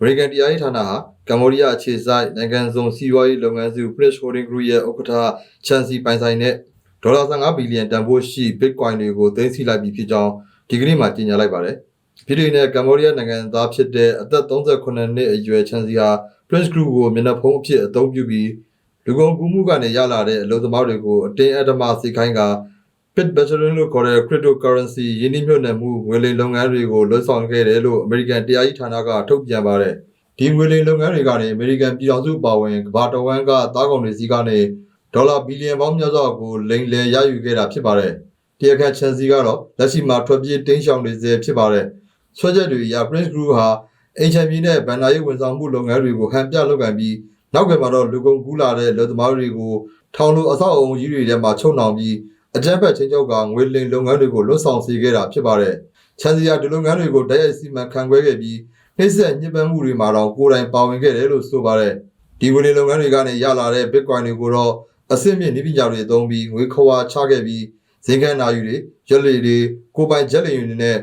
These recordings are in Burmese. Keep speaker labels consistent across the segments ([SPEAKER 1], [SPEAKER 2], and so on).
[SPEAKER 1] American တရားရေးဌာနဟာကမ္ဘောဒီးယားအခြေစိုက်နိုင်ငံစုံစီးပွားရေးလုပ်ငန်းစု Prince Holding Group ရဲ့ဥက္ကဋ္ဌချန်စီပိုင်ဆိုင်တဲ့ဒေါ်လာ15ဘီလီယံတန်ဖိုးရှိ Bitcoin တွေကိုသိမ်းဆည်းလိုက်ပြီဖြစ်ကြောင်းဒီကနေ့မှကြေညာလိုက်ပါတယ်။ပြည်တွင်းနဲ့ကမ္ဘောဒီးယားနိုင်ငံသားဖြစ်တဲ့အသက်38နှစ်အရွယ်ချန်စီဟာ Prince Group ကိုမျက်နှာဖုံးအဖြစ်အသုံးပြုပြီးလူကုန်ကူးမှုကနေရလာတဲ့အလုပ်သမားတွေကိုအတင်းအဓမ္မစိတ်ခိုင်းက Bit Veteran လို့ခေါ်တဲ့ cryptocurrency ယင်းနှိမ့်မြှုပ်နှံမှုငွေလိမ်လုပ်ငန်းတွေကိုလွှဲဆောင်ခဲ့တယ်လို့ American တရားရေးဌာနကထုတ်ပြန်ပါတယ်။ဒီငွေလိမ်လုပ်ငန်းတွေကနေ American ပြည်ထောင်စုပါဝင်ကမ္ဘာတော်ဝန်ကသားကောင်တွေစီကနေဒေါ်လာဘီလီယံပေါင်းများစွာကိုလိမ်လည်ရယူခဲ့တာဖြစ်ပါတယ်။တရားခံချန်စီကတော့လက်ရှိမှာထွက်ပြေးတင်းရှောင်နေစေဖြစ်ပါတယ်။ဆွဲချက်တွေအရ Prince Group ဟာအင်ချန်ပြည်နဲ့ဗန်နာရေးဝန်ဆောင်မှုလုပ်ငန်းတွေကိုဟန်ပြလုပ်ကန်ပြီးနောက်ကမှာတော့လူကုန်ကူးလာတဲ့လူသမားတွေကိုထောင်လိုအဆောက်အအုံကြီးတွေထဲမှာချုပ်နှောင်ပြီး အကြမ်းဖက်ချင်းချုပ်ကငွေလိမ်လုပ်ငန်းတွေကိုလွတ်ဆောင်စေခဲ့တာဖြစ်ပါတယ်။ချန်စီယာဒီလုပ်ငန်းတွေကိုတိုက်ရိုက်စီမံခန့်ခွဲခဲ့ပြီးနှိစက်ညှစ်ပန်းမှုတွေမှာတော့ကိုယ်တိုင်ပါဝင်ခဲ့တယ်လို့ဆိုပါတယ်။ဒီငွေလိမ်လုပ်ငန်းတွေကနေရလာတဲ့ Bitcoin တွေကိုတော့အစစ်မြင့်နည်းပညာတွေသုံးပြီးငွေခွာချခဲ့ပြီးဇင်ကန်နာယူတွေရက်လေတွေကိုယ်ပိုင်ဂျက်လီယူတွေနဲ့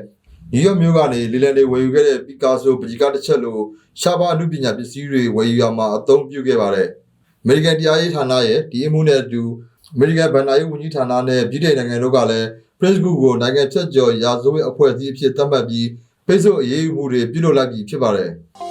[SPEAKER 1] နယူးယောက်မြို့ကနေလီလန်တွေဝယ်ယူခဲ့တဲ့ပီကာဆိုပဂျီကာတစ်ချက်လိုရှားပါအမှုပညာပစ္စည်းတွေဝယ်ယူရမှာအသုံးပြုခဲ့ပါတယ်။ American တရားရေးဌာနရဲ့ဒီအမှုနဲ့အတူ American ဗန်နာရေးဝန်ကြီးဌာနနဲ့ပြည်ထောင်နိုင်ငံတို့ကလည်း Prince Group ကိုနိုင်ငံဖြတ်ကျော်ရာဇဝတ်အဖွဲ့အစည်းအဖြစ်သတ်မှတ်ပြီးပိတ်ဆို့အရေးယူမှုတွေပြုလုပ်လိုက်ပြီဖြစ်ပါတယ်။